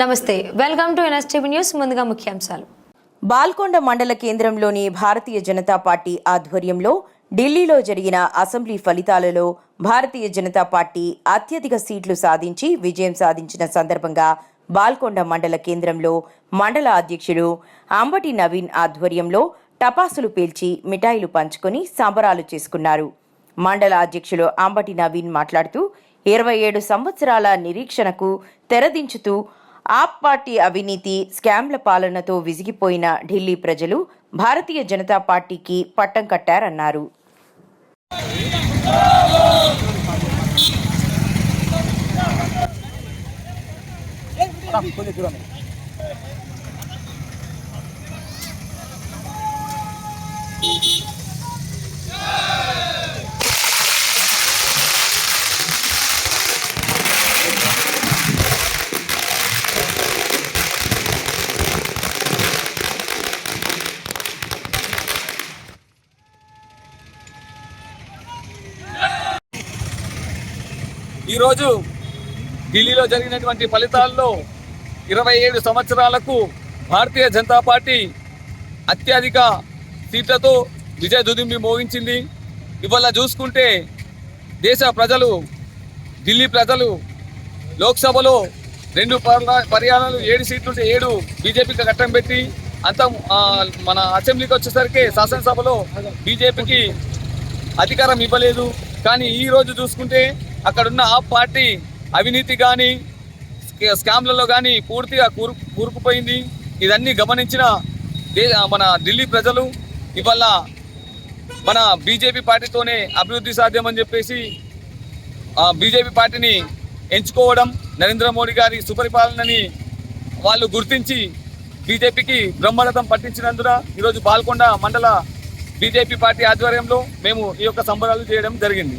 నమస్తే welcome to NSTV news ముందుగా ముఖ్యాంశాలు. బాల్కొండ మండల కేంద్రంలోని భారతీయ జనతా పార్టీ ఆధ్వర్యంలో ఢిల్లీలో జరిగిన అసెంబ్లీ ఫలితాలలో భారతీయ జనతా పార్టీ అత్యధిక సీట్లు సాధించి విజయం సాధించిన సందర్భంగా బాల్కొండ మండల కేంద్రంలో మండల అధ్యక్షుడు అంబటి నవీన్ ఆధ్వర్యంలో టపాసులు పేల్చి మిఠాయిలు పంచుకొని సంబరాలు చేసుకున్నారు. మండల అధ్యక్షులు అంబటి నవీన్ మాట్లాడుతూ ఇరవై ఏడు సంవత్సరాల నిరీక్షణకు తెరదించుతూ ఆప్ పార్టీ అవినీతి స్కామ్ల పాలనతో విసిగిపోయిన ఢిల్లీ ప్రజలు భారతీయ జనతా పార్టీకి పట్టం కట్టారన్నారు. ఈరోజు ఢిల్లీలో జరిగినటువంటి ఫలితాల్లో ఇరవై ఏడు సంవత్సరాలకు భారతీయ జనతా పార్టీ అత్యధిక సీట్లతో విజయ దుదింబి మోగించింది. ఇవాళ చూసుకుంటే దేశ ప్రజలు ఢిల్లీ ప్రజలు లోక్సభలో రెండు పర్ల- ఏడు సీట్లు ఏడు బీజేపీకి కట్టం పెట్టి అంత మన అసెంబ్లీకి వచ్చేసరికి శాసనసభలో బీజేపీకి అధికారం ఇవ్వలేదు. కానీ ఈరోజు చూసుకుంటే అక్కడున్న ఆ పార్టీ అవినీతి కానీ స్కామ్లలో కానీ పూర్తిగా కూరు కూరుకుపోయింది. ఇదన్నీ గమనించిన దే మన ఢిల్లీ ప్రజలు ఇవాళ మన బీజేపీ పార్టీతోనే అభివృద్ధి సాధ్యమని చెప్పేసి బీజేపీ పార్టీని ఎంచుకోవడం నరేంద్ర మోడీ గారి సుపరిపాలనని వాళ్ళు గుర్తించి బీజేపీకి బ్రహ్మరథం పట్టించినందున ఈరోజు పాల్కొండ మండల బీజేపీ పార్టీ ఆధ్వర్యంలో మేము ఈ యొక్క సంబరాలు చేయడం జరిగింది.